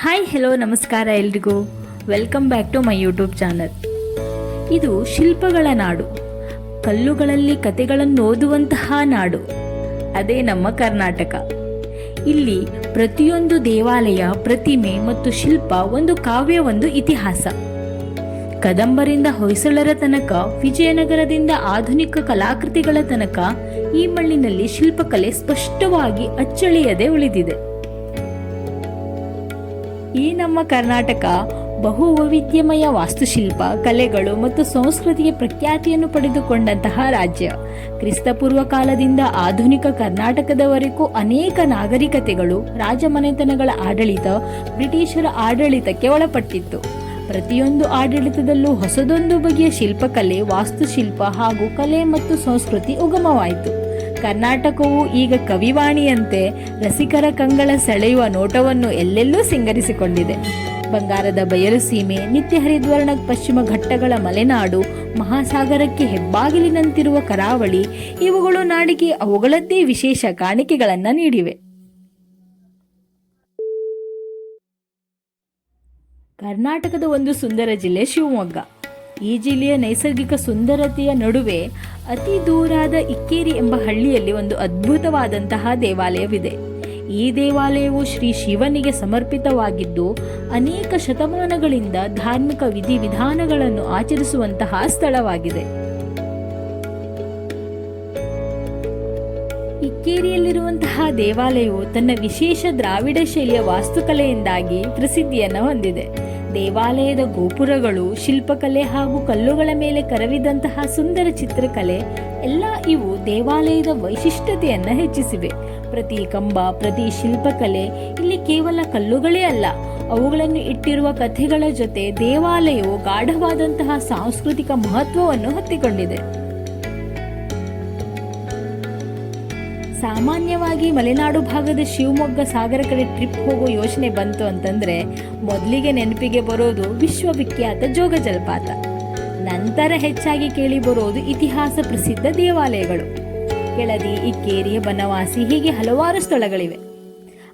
Hi hello ನಮಸ್ಕಾರ ಎಲ್ರಿಗೂ. Welcome back to my YouTube channel ಇದು ಶಿಲ್ಪಗಳ ನಾಡು. ಕಲ್ಲುಗಳಲ್ಲಿ ಕತೆಗಳನ್ನು ಓದುವಂತಹ ನಾಡು. ಅದೇ ನಮ್ಮ ಕರ್ನಾಟಕ. ಇಲ್ಲಿ ಪ್ರತಿಯೊಂದು ದೇವಾಲಯ, ಪ್ರತಿಮೆ ಮತ್ತು ಶಿಲ್ಪ ಒಂದು ಕಾವ್ಯ, ಒಂದು ಇತಿಹಾಸ. ಕದಂಬರಿಂದ ಹೊಯ್ಸಳರ ತನಕ, ವಿಜಯನಗರದಿಂದ ಆಧುನಿಕ ಕಲಾಕೃತಿಗಳ ತನಕ ಈ ಮಣ್ಣಿನಲ್ಲಿ ಶಿಲ್ಪಕಲೆ ಸ್ಪಷ್ಟವಾಗಿ ಅಚ್ಚಳಿಯದೆ ಉಳಿದಿದೆ. ಈ ನಮ್ಮ ಕರ್ನಾಟಕ ಬಹು ವೈವಿಧ್ಯಮಯ ವಾಸ್ತುಶಿಲ್ಪ, ಕಲೆಗಳು ಮತ್ತು ಸಂಸ್ಕೃತಿಗೆ ಪ್ರಖ್ಯಾತಿಯನ್ನು ಪಡೆದುಕೊಂಡಂತಹ ರಾಜ್ಯ. ಕ್ರಿಸ್ತಪೂರ್ವ ಕಾಲದಿಂದ ಆಧುನಿಕ ಕರ್ನಾಟಕದವರೆಗೂ ಅನೇಕ ನಾಗರಿಕತೆಗಳು, ರಾಜಮನೆತನಗಳ ಆಡಳಿತ, ಬ್ರಿಟಿಷರ ಆಡಳಿತಕ್ಕೆ ಒಳಪಟ್ಟಿತ್ತು. ಪ್ರತಿಯೊಂದು ಆಡಳಿತದಲ್ಲೂ ಹೊಸದೊಂದು ಬಗೆಯ ಶಿಲ್ಪಕಲೆ, ವಾಸ್ತುಶಿಲ್ಪ ಹಾಗೂ ಕಲೆ ಮತ್ತು ಸಂಸ್ಕೃತಿ ಉಗಮವಾಯಿತು. ಕರ್ನಾಟಕವು ಈಗ ಕವಿವಾಣಿಯಂತೆ ರಸಿಕರ ಕಂಗಳ ಸೆಳೆಯುವ ನೋಟವನ್ನು ಎಲ್ಲೆಲ್ಲೂ ಸಿಂಗರಿಸಿಕೊಂಡಿದೆ. ಬಂಗಾರದ ಬಯಲು ಸೀಮೆ, ನಿತ್ಯ ಹರಿದ್ವರ್ಣ ಪಶ್ಚಿಮ ಘಟ್ಟಗಳ ಮಲೆನಾಡು, ಮಹಾಸಾಗರಕ್ಕೆ ಹೆಬ್ಬಾಗಿಲಿನಂತಿರುವ ಕರಾವಳಿ, ಇವುಗಳು ನಾಡಿಗೆ ಅವುಗಳದ್ದೇ ವಿಶೇಷ ಕಾಣಿಕೆಗಳನ್ನು ನೀಡಿವೆ. ಕರ್ನಾಟಕದ ಒಂದು ಸುಂದರ ಜಿಲ್ಲೆ ಶಿವಮೊಗ್ಗ. ಈ ಜಿಲ್ಲೆಯ ನೈಸರ್ಗಿಕ ಸುಂದರತೆಯ ನಡುವೆ ಅತಿ ದೂರಾದ ಇಕ್ಕೇರಿ ಎಂಬ ಹಳ್ಳಿಯಲ್ಲಿ ಒಂದು ಅದ್ಭುತವಾದಂತಹ ದೇವಾಲಯವಿದೆ. ಈ ದೇವಾಲಯವು ಶ್ರೀ ಶಿವನಿಗೆ ಸಮರ್ಪಿತವಾಗಿದ್ದು, ಅನೇಕ ಶತಮಾನಗಳಿಂದ ಧಾರ್ಮಿಕ ವಿಧಿವಿಧಾನಗಳನ್ನು ಆಚರಿಸುವಂತಹ ಸ್ಥಳವಾಗಿದೆ. ಇಕ್ಕೇರಿಯಲ್ಲಿರುವಂತಹ ದೇವಾಲಯವು ತನ್ನ ವಿಶೇಷ ದ್ರಾವಿಡ ಶೈಲಿಯ ವಾಸ್ತುಕಲೆಯಿಂದಾಗಿ ಪ್ರಸಿದ್ಧಿಯನ್ನು ಹೊಂದಿದೆ. ದೇವಾಲಯದ ಗೋಪುರಗಳು, ಶಿಲ್ಪಕಲೆ ಹಾಗೂ ಕಲ್ಲುಗಳ ಮೇಲೆ ಕರವಿದಂತಹ ಸುಂದರ ಚಿತ್ರಕಲೆ, ಎಲ್ಲ ಇವು ದೇವಾಲಯದ ವೈಶಿಷ್ಟ್ಯತೆಯನ್ನು ಹೆಚ್ಚಿಸಿವೆ. ಪ್ರತಿ ಕಂಬ, ಪ್ರತಿ ಶಿಲ್ಪಕಲೆ ಇಲ್ಲಿ ಕೇವಲ ಕಲ್ಲುಗಳೇ ಅಲ್ಲ, ಅವುಗಳನ್ನು ಇಟ್ಟಿರುವ ಕಥೆಗಳ ಜೊತೆ ದೇವಾಲಯವು ಗಾಢವಾದಂತಹ ಸಾಂಸ್ಕೃತಿಕ ಮಹತ್ವವನ್ನು ಹೊತ್ತಿಕೊಂಡಿದೆ. ಸಾಮಾನ್ಯವಾಗಿ ಮಲೆನಾಡು ಭಾಗದ ಶಿವಮೊಗ್ಗ ಸಾಗರ ಕಡೆ ಟ್ರಿಪ್ ಹೋಗೋ ಯೋಚನೆ ಬಂತು ಅಂತಂದ್ರೆ ಮೊದಲಿಗೆ ನೆನಪಿಗೆ ಬರೋದು ವಿಶ್ವವಿಖ್ಯಾತ ಜೋಗ ಜಲಪಾತ. ನಂತರ ಹೆಚ್ಚಾಗಿ ಕೇಳಿ ಬರೋದು ಇತಿಹಾಸ ಪ್ರಸಿದ್ಧ ದೇವಾಲಯಗಳು. ಕೆಳದಿ ಇಕ್ಕೇರಿ ಬನವಾಸಿ ಹೀಗೆ ಹಲವಾರು ಸ್ಥಳಗಳಿವೆ.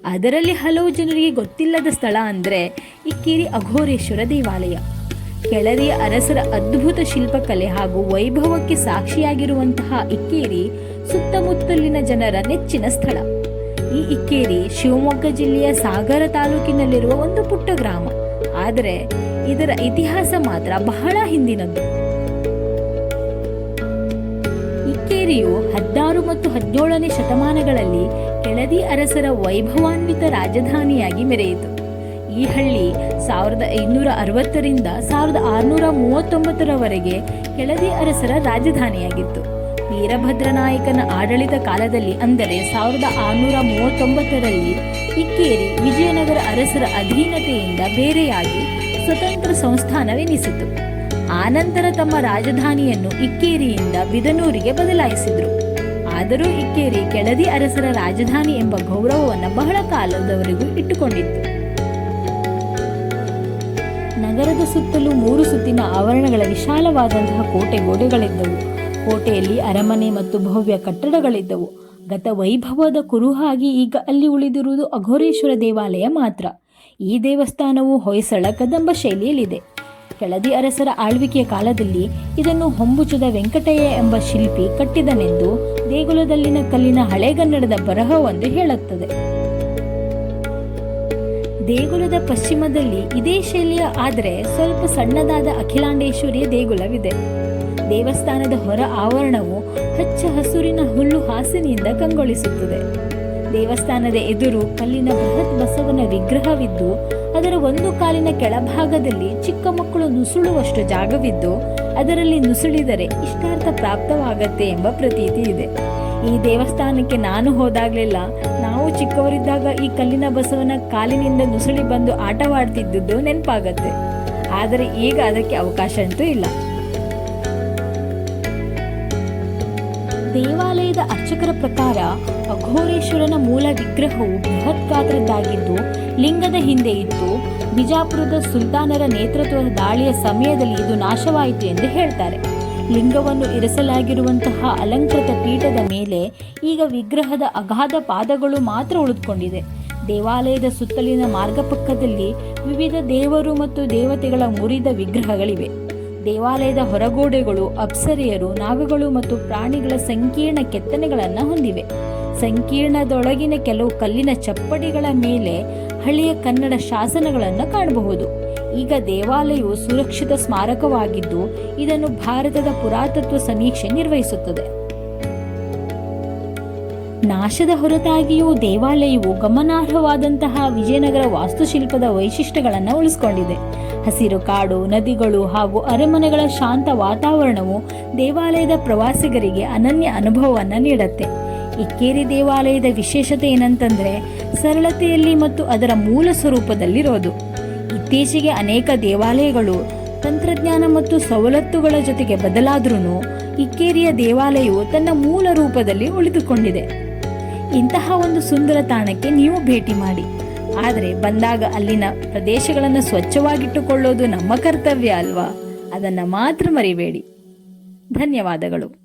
ಅದರಲ್ಲಿ ಹಲವು ಜನರಿಗೆ ಗೊತ್ತಿಲ್ಲದ ಸ್ಥಳ ಅಂದರೆ ಇಕ್ಕೇರಿ ಅಘೋರೇಶ್ವರ ದೇವಾಲಯ. ಕೆಳದಿಯ ಅರಸರ ಅದ್ಭುತ ಶಿಲ್ಪಕಲೆ ಹಾಗೂ ವೈಭವಕ್ಕೆ ಸಾಕ್ಷಿಯಾಗಿರುವಂತಹ ಇಕ್ಕೇರಿ ಸುತ್ತಮುತ್ತಲಿನ ಜನರ ನೆಚ್ಚಿನ ಸ್ಥಳ. ಈ ಇಕ್ಕೇರಿ ಶಿವಮೊಗ್ಗ ಜಿಲ್ಲೆಯ ಸಾಗರ ತಾಲೂಕಿನಲ್ಲಿರುವ ಒಂದು ಪುಟ್ಟ ಗ್ರಾಮ. ಆದರೆ ಇದರ ಇತಿಹಾಸ ಮಾತ್ರ ಬಹಳ ಹಿಂದಿನದ್ದು. ಇಕ್ಕೇರಿಯು ಹದಿನಾರು ಮತ್ತು ಹದಿನೇಳನೇ ಶತಮಾನಗಳಲ್ಲಿ ಕೆಳದಿ ಅರಸರ ವೈಭವಾನ್ವಿತ ರಾಜಧಾನಿಯಾಗಿ ಮೆರೆಯಿತು. ಈ ಹಳ್ಳಿ ಸಾವಿರದ ಐನೂರ ಅರವತ್ತರಿಂದ ಸಾವಿರದ ಆರುನೂರ ಮೂವತ್ತೊಂಬತ್ತರವರೆಗೆ ಕೆಳದಿ ಅರಸರ ರಾಜಧಾನಿಯಾಗಿತ್ತು. ವೀರಭದ್ರ ನಾಯಕನ ಆಡಳಿತ ಕಾಲದಲ್ಲಿ ಅಂದರೆ ಸಾವಿರದ ಆರುನೂರ ಮೂವತ್ತೊಂಬತ್ತರಲ್ಲಿ ಇಕ್ಕೇರಿ ವಿಜಯನಗರ ಅರಸರ ಅಧೀನತೆಯಿಂದ ಬೇರೆಯಾಗಿ ಸ್ವತಂತ್ರ ಸಂಸ್ಥಾನವೆನಿಸಿತು. ಆನಂತರ ತಮ್ಮ ರಾಜಧಾನಿಯನ್ನು ಇಕ್ಕೇರಿಯಿಂದ ಬಿದನೂರಿಗೆ ಬದಲಾಯಿಸಿದರು. ಆದರೂ ಇಕ್ಕೇರಿ ಕೆಳದಿ ಅರಸರ ರಾಜಧಾನಿ ಎಂಬ ಗೌರವವನ್ನು ಬಹಳ ಕಾಲದವರೆಗೂ ಇಟ್ಟುಕೊಂಡಿತ್ತು. ನಗರದ ಸುತ್ತಲೂ ಮೂರು ಸುತ್ತಿನ ಆವರಣಗಳ ವಿಶಾಲವಾದಂತಹ ಕೋಟೆ ಗೋಡೆಗಳಿದ್ದವು ಕೋಟೆಯಲ್ಲಿ ಅರಮನೆ ಮತ್ತು ಭವ್ಯ ಕಟ್ಟಡಗಳಿದ್ದವು. ಗತ ವೈಭವದ ಕುರುಹಾಗಿ ಈಗ ಅಲ್ಲಿ ಉಳಿದಿರುವುದು ಅಘೋರೇಶ್ವರ ದೇವಾಲಯ ಮಾತ್ರ. ಈ ದೇವಸ್ಥಾನವು ಹೊಯ್ಸಳ ಕದಂಬ ಶೈಲಿಯಲ್ಲಿದೆ. ಕೆಳದಿ ಅರಸರ ಆಳ್ವಿಕೆಯ ಕಾಲದಲ್ಲಿ ಇದನ್ನು ಹೊಂಬುಚದ ವೆಂಕಟಯ್ಯ ಎಂಬ ಶಿಲ್ಪಿ ಕಟ್ಟಿದನೆಂದು ದೇಗುಲದಲ್ಲಿನ ಕಲ್ಲಿನ ಹಳೆಗನ್ನಡದ ಬರಹವೊಂದು ಹೇಳುತ್ತದೆ. ದೇಗುಲದ ಪಶ್ಚಿಮದಲ್ಲಿ ಇದೇ ಶೈಲಿಯ, ಆದರೆ ಸ್ವಲ್ಪ ಸಣ್ಣದಾದ ಅಖಿಲಾಂಡೇಶ್ವರಿಯ ದೇಗುಲವಿದೆ. ದೇವಸ್ಥಾನದ ಹೊರ ಆವರಣವು ಹಚ್ಚ ಹಸುರಿನ ಹುಲ್ಲು ಹಾಸಿನಿಂದ ಕಂಗೊಳಿಸುತ್ತದೆ. ದೇವಸ್ಥಾನದ ಎದುರು ಕಲ್ಲಿನ ಬೃಹತ್ ಬಸವನ ವಿಗ್ರಹವಿದ್ದು, ಅದರ ಒಂದು ಕಾಲಿನ ಕೆಳಭಾಗದಲ್ಲಿ ಚಿಕ್ಕ ಮಕ್ಕಳು ನುಸುಳುವಷ್ಟು ಜಾಗವಿದ್ದು, ಅದರಲ್ಲಿ ನುಸುಳಿದರೆ ಇಷ್ಟಾರ್ಥ ಪ್ರಾಪ್ತವಾಗತ್ತೆ ಎಂಬ ಪ್ರತೀತಿ ಇದೆ. ಈ ದೇವಸ್ಥಾನಕ್ಕೆ ನಾನು ಹೋದಾಗಲೆಲ್ಲ ನಾವು ಚಿಕ್ಕವರಿದ್ದಾಗ ಈ ಕಲ್ಲಿನ ಬಸವನ ಕಾಲಿನಿಂದ ನುಸುಳಿ ಬಂದು ಆಟವಾಡ್ತಿದ್ದುದು ನೆನಪಾಗತ್ತೆ. ಆದರೆ ಈಗ ಅದಕ್ಕೆ ಅವಕಾಶ ಅಂತೂ ಇಲ್ಲ. ದೇವಾಲಯದ ಅರ್ಚಕರ ಪ್ರಕಾರ ಅಘೋರೇಶ್ವರನ ಮೂಲ ವಿಗ್ರಹವು ಬೃಹತ್ ಗಾತ್ರದ್ದಾಗಿದ್ದು, ಲಿಂಗದ ಹಿಂದೆ ಇತ್ತು ಬಿಜಾಪುರದ ಸುಲ್ತಾನರ ನೇತೃತ್ವದ ದಾಳಿಯ ಸಮಯದಲ್ಲಿ ಇದು ನಾಶವಾಯಿತು ಎಂದು ಹೇಳ್ತಾರೆ. ಲಿಂಗವನ್ನು ಇರಿಸಲಾಗಿರುವಂತಹ ಅಲಂಕೃತ ಪೀಠದ ಮೇಲೆ ಈಗ ವಿಗ್ರಹದ ಅಗಾಧ ಪಾದಗಳು ಮಾತ್ರ ಉಳಿದುಕೊಂಡಿದೆ. ದೇವಾಲಯದ ಸುತ್ತಲಿನ ಮಾರ್ಗಪಕ್ಕದಲ್ಲಿ ವಿವಿಧ ದೇವರು ಮತ್ತು ದೇವತೆಗಳ ಮುರಿದ ವಿಗ್ರಹಗಳಿವೆ. ದೇವಾಲಯದ ಹೊರಗೋಡೆಗಳು, ಅಪ್ಸರೆಯರು, ನಾಗಗಳು ಮತ್ತು ಪ್ರಾಣಿಗಳ ಸಂಕೀರ್ಣ ಕೆತ್ತನೆಗಳನ್ನು ಹೊಂದಿವೆ. ಸಂಕೀರ್ಣದೊಳಗಿನ ಕೆಲವು ಕಲ್ಲಿನ ಚಪ್ಪಡಿಗಳ ಮೇಲೆ ಹಳೆಯ ಕನ್ನಡ ಶಾಸನಗಳನ್ನು ಕಾಣಬಹುದು. ಈಗ ದೇವಾಲಯವು ಸುರಕ್ಷಿತ ಸ್ಮಾರಕವಾಗಿದ್ದು, ಇದನ್ನು ಭಾರತದ ಪುರಾತತ್ವ ಸಮೀಕ್ಷೆ ನಿರ್ವಹಿಸುತ್ತದೆ. ನಾಶದ ಹೊರತಾಗಿಯೂ ದೇವಾಲಯವು ಗಮನಾರ್ಹವಾದಂತಹ ವಿಜಯನಗರ ವಾಸ್ತುಶಿಲ್ಪದ ವೈಶಿಷ್ಟ್ಯಗಳನ್ನು ಉಳಿಸಿಕೊಂಡಿದೆ. ಹಸಿರು ಕಾಡು, ನದಿಗಳು ಹಾಗೂ ಅರಮನೆಗಳ ಶಾಂತ ವಾತಾವರಣವು ದೇವಾಲಯದ ಪ್ರವಾಸಿಗರಿಗೆ ಅನನ್ಯ ಅನುಭವವನ್ನು ನೀಡುತ್ತೆ. ಇಕ್ಕೇರಿ ದೇವಾಲಯದ ವಿಶೇಷತೆ ಏನಂತಂದ್ರೆ ಸರಳತೆಯಲ್ಲಿ ಮತ್ತು ಅದರ ಮೂಲ ಸ್ವರೂಪದಲ್ಲಿರೋದು. ಇತ್ತೀಚೆಗೆ ಅನೇಕ ದೇವಾಲಯಗಳು ತಂತ್ರಜ್ಞಾನ ಮತ್ತು ಸವಲತ್ತುಗಳ ಜೊತೆಗೆ ಬದಲಾದ್ರೂ ಇಕ್ಕೇರಿಯ ದೇವಾಲಯವು ತನ್ನ ಮೂಲ ರೂಪದಲ್ಲಿ ಉಳಿದುಕೊಂಡಿದೆ. ಇಂತಹ ಒಂದು ಸುಂದರ ತಾಣಕ್ಕೆ ನೀವು ಭೇಟಿ ಮಾಡಿ. ಆದರೆ ಬಂದಾಗ ಅಲ್ಲಿನ ಪ್ರದೇಶಗಳನ್ನು ಸ್ವಚ್ಛವಾಗಿಟ್ಟುಕೊಳ್ಳೋದು ನಮ್ಮ ಕರ್ತವ್ಯ ಅಲ್ವಾ? ಅದನ್ನು ಮಾತ್ರ ಮರಿಬೇಡಿ. ಧನ್ಯವಾದಗಳು.